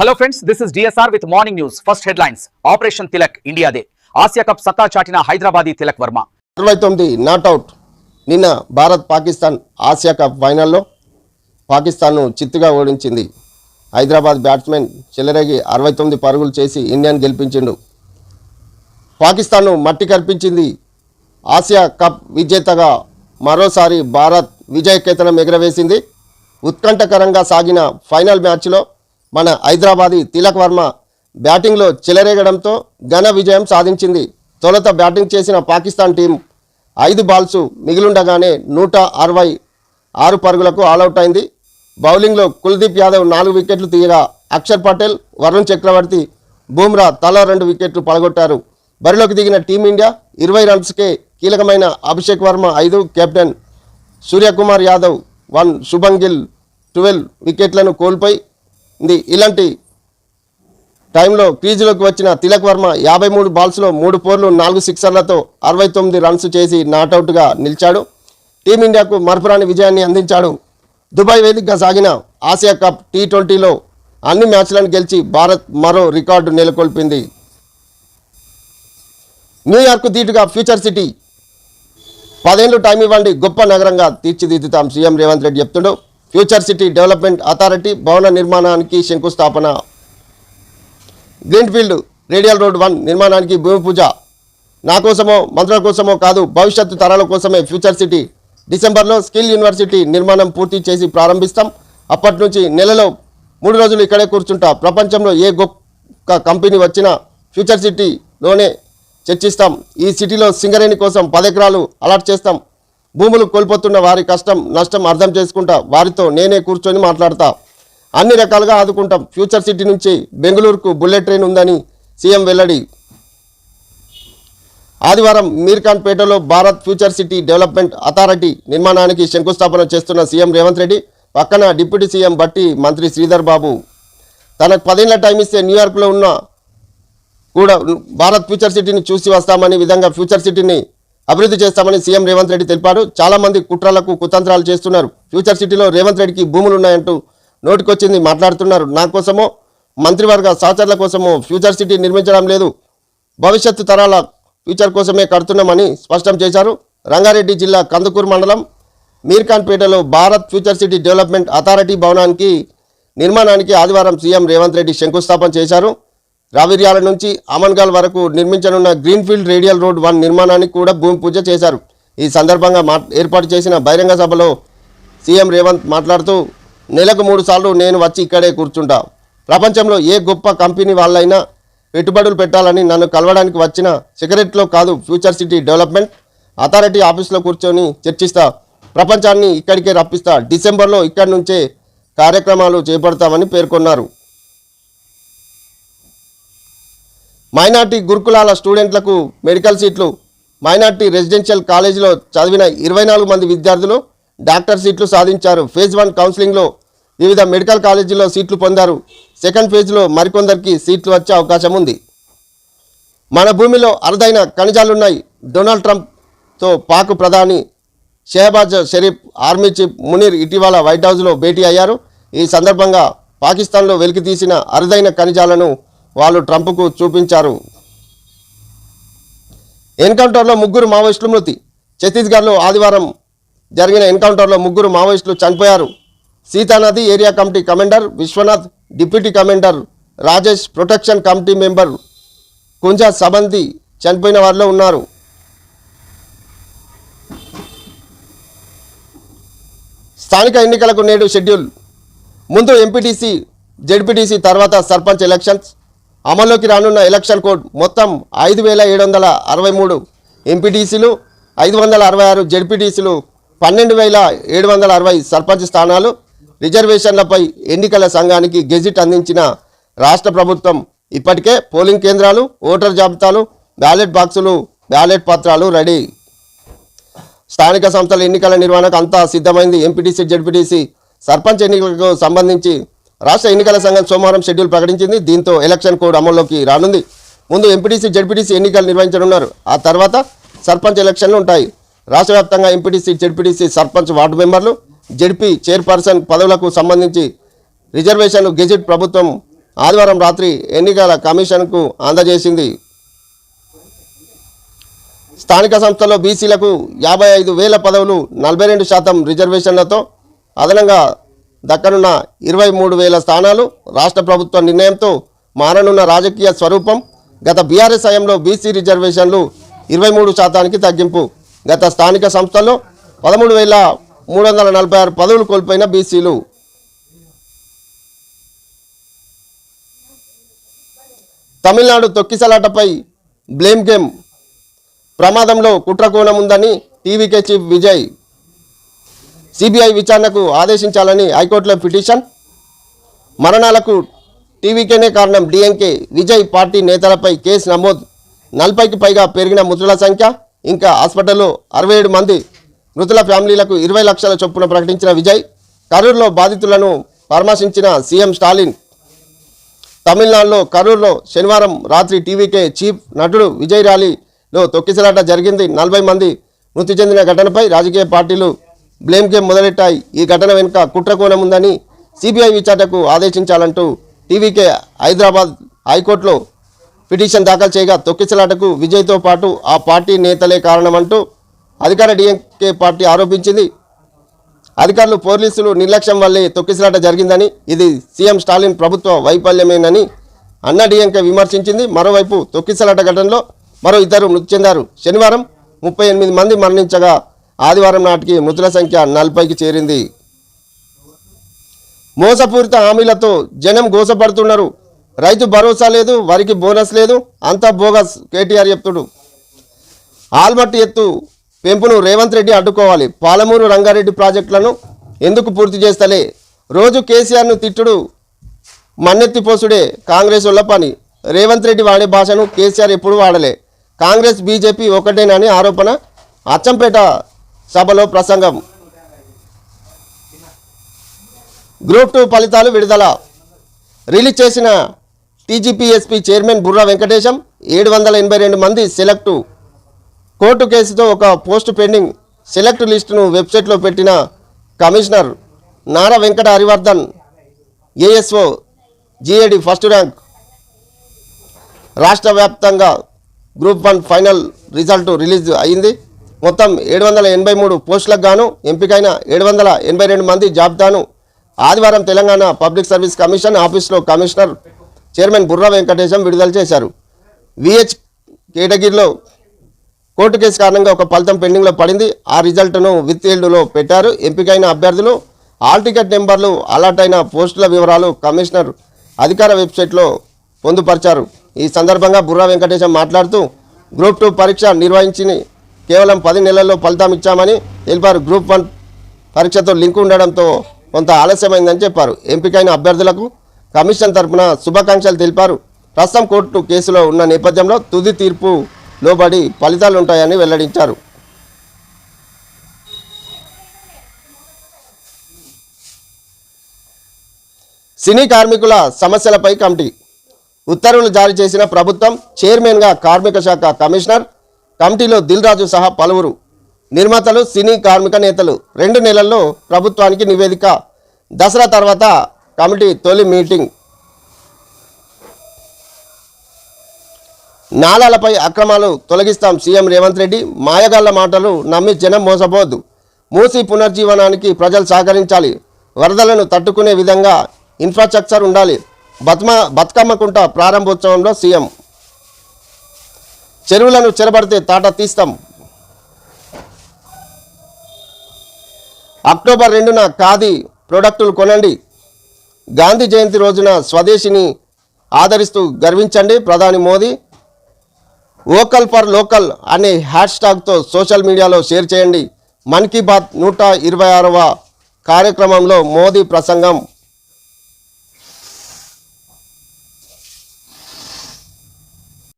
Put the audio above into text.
Hello friends this is DSR with morning news first headlines operation Tilak ఇండియాదే Asia cup సత్తా చాటిన హైదరాబాదీ తిలక్ వర్మ ఇరవై తొమ్మిది not out నిన్న భారత్ పాకిస్తాన్ ఆసియా కప్ ఫైనల్లో పాకిస్తాన్ను చిత్తుగా ఓడించింది. హైదరాబాద్ బ్యాట్స్మెన్ చెలరేగి అరవై తొమ్మిది పరుగులు చేసి ఇండియాను గెలిపించిండు. పాకిస్తాన్ను మట్టి కల్పించింది ఆసియా కప్ విజేతగా మరోసారి భారత్ విజయకేతనం ఎగురవేసింది. ఉత్కంఠకరంగా సాగిన ఫైనల్ మ్యాచ్లో మన హైదరాబాదీ తిలక్ వర్మ బ్యాటింగ్లో చెలరేగడంతో ఘన విజయం సాధించింది. తొలుత బ్యాటింగ్ చేసిన పాకిస్తాన్ టీం ఐదు బాల్స్ మిగిలుండగానే నూట అరవై ఆరు పరుగులకు ఆలౌట్ అయింది. బౌలింగ్లో కుల్దీప్ యాదవ్ నాలుగు వికెట్లు తీయగా అక్షర్ పటేల్ వరుణ్ చక్రవర్తి బూమ్రా తలా రెండు వికెట్లు పడగొట్టారు. బరిలోకి దిగిన టీమిండియా ఇరవై రన్స్కే కీలకమైన అభిషేక్ వర్మ ఐదు captain Suryakumar Yadav one Shubman Gill twelve వికెట్లను కోల్పోయి ఇలాంటి టైంలో క్రీజులోకి వచ్చిన తిలక్ వర్మ యాభై మూడు బాల్స్లో మూడు ఫోర్లు నాలుగు సిక్సర్లతో అరవై తొమ్మిది రన్స్ చేసి నాటౌట్గా నిలిచాడు. టీమిండియాకు మరపురాని విజయాన్ని అందించాడు. దుబాయ్ వేదికగా సాగిన ఆసియా కప్ టీ ట్వంటీలో అన్ని మ్యాచ్లను గెలిచి భారత్ మరో రికార్డు నెలకొల్పింది. న్యూయార్క్ దీటుగా ఫ్యూచర్ సిటీ పదేళ్ళు టైం ఇవ్వండి గొప్ప నగరంగా తీర్చిదిద్దుతాం. సీఎం రేవంత్ రెడ్డి చెప్తుండవు ఫ్యూచర్ సిటీ డెవలప్మెంట్ అథారిటీ భవన నిర్మాణానికి శంకుస్థాపన. గ్రీన్ఫీల్డ్ రేడియల్ రోడ్ వన్ నిర్మాణానికి భూమి పూజ. నా కోసమో మంత్రుల కోసమో కాదు భవిష్యత్తు తరాల కోసమే ఫ్యూచర్ సిటీ. డిసెంబర్లో స్కిల్ యూనివర్సిటీ నిర్మాణం పూర్తి చేసి ప్రారంభిస్తాం. అప్పటి నుంచి నెలలో మూడు రోజులు ఇక్కడే కూర్చుంటా. ప్రపంచంలో ఏ గొప్ప కంపెనీ వచ్చినా ఫ్యూచర్ సిటీలోనే చర్చిస్తాం. ఈ సిటీలో సింగరేణి కోసం పది ఎకరాలు అలాట్ చేస్తాం. భూములు కోల్పోతున్న వారి కష్టం నష్టం అర్థం చేసుకుంటా వారితో నేనే కూర్చొని మాట్లాడతా. అన్ని రకాలుగా ఆదుకుంటాం. ఫ్యూచర్ సిటీ నుంచి బెంగళూరుకు బుల్లెట్ ట్రైన్ ఉందని సీఎం వెల్లడి. ఆదివారం మీర్ఖాన్పేటలో Bharat future city development authority నిర్మాణానికి శంకుస్థాపన చేస్తున్న సీఎం రేవంత్ రెడ్డి పక్కన డిప్యూటీ సీఎం బట్టి మంత్రి శ్రీధర్ బాబు. తనకు పదేళ్ళ టైం ఇస్తే న్యూయార్క్లో ఉన్న కూడా భారత్ ఫ్యూచర్ సిటీని చూసి వస్తామని విధంగా ఫ్యూచర్ సిటీని అభివృద్ధి చేస్తామని సీఎం రేవంత్ రెడ్డి తెలిపారు. చాలా మంది కుట్రలకు కుతంత్రాలు చేస్తున్నారు. ఫ్యూచర్ సిటీలో రేవంత్ రెడ్డికి భూములు ఉన్నాయంటూ నోటికొచ్చింది మాట్లాడుతున్నారు. నా కోసమో మంత్రివర్గ సహచరుల కోసమో ఫ్యూచర్ సిటీ నిర్మించడం లేదు. భవిష్యత్తు తరాల ఫ్యూచర్ కోసమే కడుతున్నామని స్పష్టం చేశారు. రంగారెడ్డి జిల్లా కందుకూరు మండలం మీర్ఖాన్పేటలో Bharat future city development authority భవనానికి నిర్మాణానికి ఆదివారం సీఎం రేవంత్ రెడ్డి శంకుస్థాపన చేశారు. రావిర్యాల నుంచి అమన్గాల్ వరకు నిర్మించనున్న గ్రీన్ఫీల్డ్ రేడియల్ రోడ్ వన్ నిర్మాణానికి కూడా భూమి పూజ చేశారు. ఈ సందర్భంగా మా ఏర్పాటు చేసిన బహిరంగ సభలో సీఎం రేవంత్ మాట్లాడుతూ నెలకు మూడు సార్లు నేను వచ్చి ఇక్కడే కూర్చుంటా. ప్రపంచంలో ఏ గొప్ప కంపెనీ వాళ్ళైనా పెట్టుబడులు పెట్టాలని నన్ను కలవడానికి వచ్చిన సిగరెట్లో కాదు ఫ్యూచర్ సిటీ డెవలప్మెంట్ అథారిటీ ఆఫీస్లో కూర్చొని చర్చిస్తా. ప్రపంచాన్ని ఇక్కడికే రప్పిస్తా. డిసెంబర్లో ఇక్కడి నుంచే కార్యక్రమాలు చేపడతామని పేర్కొన్నారు. మైనార్టీ గురుకులాల స్టూడెంట్లకు మెడికల్ సీట్లు మైనార్టీ రెసిడెన్షియల్ కాలేజీలో చదివిన ఇరవై నాలుగు మంది విద్యార్థులు డాక్టర్ సీట్లు సాధించారు. ఫేజ్ వన్ కౌన్సిలింగ్లో వివిధ మెడికల్ కాలేజీలో సీట్లు పొందారు. సెకండ్ ఫేజ్లో మరికొందరికి సీట్లు వచ్చే అవకాశం ఉంది. మన భూమిలో అరుదైన ఖనిజాలున్నాయి. డొనాల్డ్ ట్రంప్తో పాక్ ప్రధాని షెహబాజ్ షరీఫ్ ఆర్మీ చీఫ్ మునీర్ ఇటీవల వైట్ హౌస్లో భేటీ అయ్యారు. ఈ సందర్భంగా పాకిస్తాన్లో వెలికి తీసిన అరుదైన ఖనిజాలను వాళ్ళు ట్రంప్కు చూపించారు. ఎన్కౌంటర్లో ముగ్గురు మావోయిస్టులు మృతి. ఛత్తీస్గఢ్లో ఆదివారం జరిగిన ఎన్కౌంటర్లో ముగ్గురు మావోయిస్టులు చనిపోయారు. Sitanadi area committee commander Vishwanath deputy commander Rajesh protection committee member Kunja Sabanti చనిపోయిన వారిలో ఉన్నారు. స్థానిక ఎన్నికలకు నేడు షెడ్యూల్. ముందు ఎంపీటీసీ జెడ్పీటీసీ తర్వాత సర్పంచ్ ఎలక్షన్స్. అమల్లోకి రానున్న ఎలక్షన్ కోడ్ మొత్తం ఐదు వేల ఏడు వందల అరవై మూడు ఎంపీటీసీలు ఐదు వందల అరవై ఆరు జడ్పీటీసీలు పన్నెండు వేల ఏడు వందల అరవై సర్పంచ్ స్థానాలు. రిజర్వేషన్లపై ఎన్నికల సంఘానికి గెజిట్ అందించిన రాష్ట్ర ప్రభుత్వం ఇప్పటికే పోలింగ్ కేంద్రాలు ఓటర్ జాబితాలు బ్యాలెట్ బాక్సులు బ్యాలెట్ పత్రాలు రెడీ. స్థానిక సంస్థల ఎన్నికల నిర్వహణకు అంతా సిద్ధమైంది ఎంపీటీసీ జడ్పీటీసీ. సర్పంచ్ ఎన్నికలకు సంబంధించి రాష్ట్ర ఎన్నికల సంఘం సోమవారం షెడ్యూల్ ప్రకటించింది. దీంతో ఎలక్షన్ కోడ్ అమల్లోకి రానుంది. ముందు ఎంపీటీసీ జడ్పీటీసీ ఎన్నికలు నిర్వహించనున్నారు. ఆ తర్వాత సర్పంచ్ ఎలక్షన్లు ఉంటాయి. రాష్ట్ర వ్యాప్తంగా ఎంపీటీసీ జడ్పీటీసీ సర్పంచ్ వార్డు మెంబర్లు జెడ్పీ చైర్పర్సన్ పదవులకు సంబంధించి రిజర్వేషన్లు గెజిట్ ప్రభుత్వం ఆదివారం రాత్రి ఎన్నికల కమిషన్కు అందజేసింది. స్థానిక సంస్థల్లో బీసీలకు యాభై ఐదు వేల పదవులు నలభై రెండు శాతం రిజర్వేషన్లతో అదనంగా దక్కనున్న ఇరవై మూడు వేల స్థానాలు రాష్ట్ర ప్రభుత్వ నిర్ణయంతో మారనున్న రాజకీయ స్వరూపం గత బీఆర్ఎస్ హయాంలో బీసీ రిజర్వేషన్లు ఇరవై మూడు శాతానికి తగ్గింపు. గత స్థానిక సంస్థల్లో పదమూడు వేల మూడు వందల నలభై ఆరు పదవులు కోల్పోయిన బీసీలు. తమిళనాడు తొక్కిసలాటపై బ్లేమ్ గేమ్. ప్రమాదంలో కుట్రకోణం ఉందని టీవీకే చీఫ్ విజయ్ సిబిఐ విచారణకు ఆదేశించాలని హైకోర్టులో పిటిషన్. మరణాలకు టీవీకేనే కారణం డిఎంకే విజయ్ పార్టీ నేతలపై కేసు నమోదు. నలభైకి పైగా పెరిగిన మృతుల సంఖ్య ఇంకా హాస్పిటల్లో అరవై ఏడు మంది మృతుల ఫ్యామిలీలకు ఇరవై లక్షల చొప్పున ప్రకటించిన విజయ్ కరూరులో బాధితులను పరామర్శించిన సీఎం స్టాలిన్. తమిళనాడులో కరూరులో శనివారం రాత్రి టీవీకే చీఫ్ నటుడు విజయ్ ర్యాలీలో తొక్కిసలాట జరిగింది. నలభై మంది మృతి చెందిన ఘటనపై రాజకీయ పార్టీలు బ్లేమ్ గేమ్ మొదలెట్టాయి. ఈ ఘటన వెనుక కుట్రకోణం ఉందని సిబిఐ విచారణకు ఆదేశించాలంటూ టీవీకే హైదరాబాద్ హైకోర్టులో పిటిషన్ దాఖలు చేయగా తొక్కిసలాటకు విజయ్తో పాటు ఆ పార్టీ నేతలే కారణమంటూ అధికార డిఎంకే పార్టీ ఆరోపించింది. అధికారులు పోలీసులు నిర్లక్ష్యం వల్లే తొక్కిసలాట జరిగిందని ఇది సీఎం స్టాలిన్ ప్రభుత్వ వైఫల్యమేనని అన్న డిఎంకే విమర్శించింది. మరోవైపు తొక్కిసలాట ఘటనలో మరో ఇద్దరు మృతి చెందారు. శనివారం ముప్పై ఎనిమిది మంది మరణించగా ఆదివారం నాటికి మృతుల సంఖ్య నలభైకి చేరింది. మోసపూరిత హామీలతో జనం గోసపడుతున్నారు. రైతు భరోసా లేదు వరికి బోనస్ లేదు అంతా బోగస్ కేటీఆర్ చెప్తుడు. ఆల్మట్టి ఎత్తు పెంపును రేవంత్ రెడ్డి అడ్డుకోవాలి. పాలమూరు రంగారెడ్డి ప్రాజెక్టులను ఎందుకు పూర్తి చేస్తలే? రోజు కేసీఆర్ను తిట్టుడు మన్నెత్తిపోసుడే కాంగ్రెస్ వాళ్ళ పని. రేవంత్ రెడ్డి వాడే భాషను కేసీఆర్ ఎప్పుడు వాడలే. కాంగ్రెస్ బీజేపీ ఒకటేనని ఆరోపణ. అచ్చంపేట సభలో ప్రసంగం. గ్రూప్ టూ ఫలితాలు విడుదల. రిలీజ్ చేసిన టీజీపీఎస్పీ చైర్మన్ బుర్రా వెంకటేశం ఏడు వందల ఎనభై రెండు మంది సెలెక్టు. కోర్టు కేసుతో ఒక పోస్ట్ పెండింగ్ సెలెక్ట్ లిస్టును వెబ్సైట్లో పెట్టిన commissioner Nara Venkata Harivardhan ASO GAD first rank. రాష్ట్ర వ్యాప్తంగా group one final result release అయింది. మొత్తం ఏడు వందల ఎనభై మూడు పోస్టులకు గాను ఎంపికైన ఏడు వందల ఎనభై రెండు మంది జాబితాను ఆదివారం తెలంగాణ పబ్లిక్ సర్వీస్ కమిషన్ ఆఫీస్లో కమిషనర్ చైర్మన్ బుర్రా వెంకటేశం విడుదల చేశారు. విహెచ్ కేటగిరీలో కోర్టు కేసు కారణంగా ఒక ఫలితం పెండింగ్లో పడింది. ఆ రిజల్ట్ను విత్లో పెట్టారు. ఎంపికైన అభ్యర్థులు ఆల్ టికెట్ నెంబర్లు అలాట్ అయిన పోస్టుల వివరాలు కమిషనర్ అధికార వెబ్సైట్లో పొందుపరిచారు. ఈ సందర్భంగా బుర్రా వెంకటేశం మాట్లాడుతూ గ్రూప్ టూ పరీక్ష నిర్వహించి కేవలం పది నెలల్లో ఫలితం ఇచ్చామని తెలిపారు. గ్రూప్ వన్ పరీక్షతో లింక్ ఉండడంతో కొంత ఆలస్యమైందని చెప్పారు. ఎంపికైన అభ్యర్థులకు కమిషన్ తరపున శుభాకాంక్షలు తెలిపారు. ప్రస్తుతం కోర్టు కేసులో ఉన్న నేపథ్యంలో తుది తీర్పు లోబడి ఫలితాలు ఉంటాయని వెల్లడించారు. సినీ కార్మికుల సమస్యలపై కమిటీ ఉత్తర్వులు జారీ చేసిన ప్రభుత్వం చైర్మన్గా కార్మిక శాఖ కమిషనర్ కమిటీలో దిల్ రాజు సహా పలువురు నిర్మాతలు సినీ కార్మిక నేతలు. రెండు నెలల్లో ప్రభుత్వానికి నివేదిక. దసరా తర్వాత కమిటీ తొలి మీటింగ్. నాలాలపై అక్రమాలు తొలగిస్తాం సీఎం రేవంత్ రెడ్డి. మాయగాళ్ళ మాటలు నమ్మి జనం మోసపోద్దు మూసి పునర్జీవనానికి ప్రజలు సహకరించాలి. వరదలను తట్టుకునే విధంగా ఇన్ఫ్రాస్ట్రక్చర్ ఉండాలి. బతుమ బతుకమ్మకుంట ప్రారంభోత్సవంలో సీఎం చెరువులను చెరబడితే తాట తీస్తాం. అక్టోబర్ రెండున ఖాదీ ప్రోడక్టులు కొనండి. గాంధీ జయంతి రోజున స్వదేశీని ఆదరిస్తూ గర్వించండి ప్రధాని మోదీ. వోకల్ ఫర్ లోకల్ అనే హ్యాష్ ట్యాగ్తో సోషల్ మీడియాలో షేర్ చేయండి. మన్ కీ బాత్ నూట ఇరవై ఆరవ కార్యక్రమంలో మోదీ ప్రసంగం.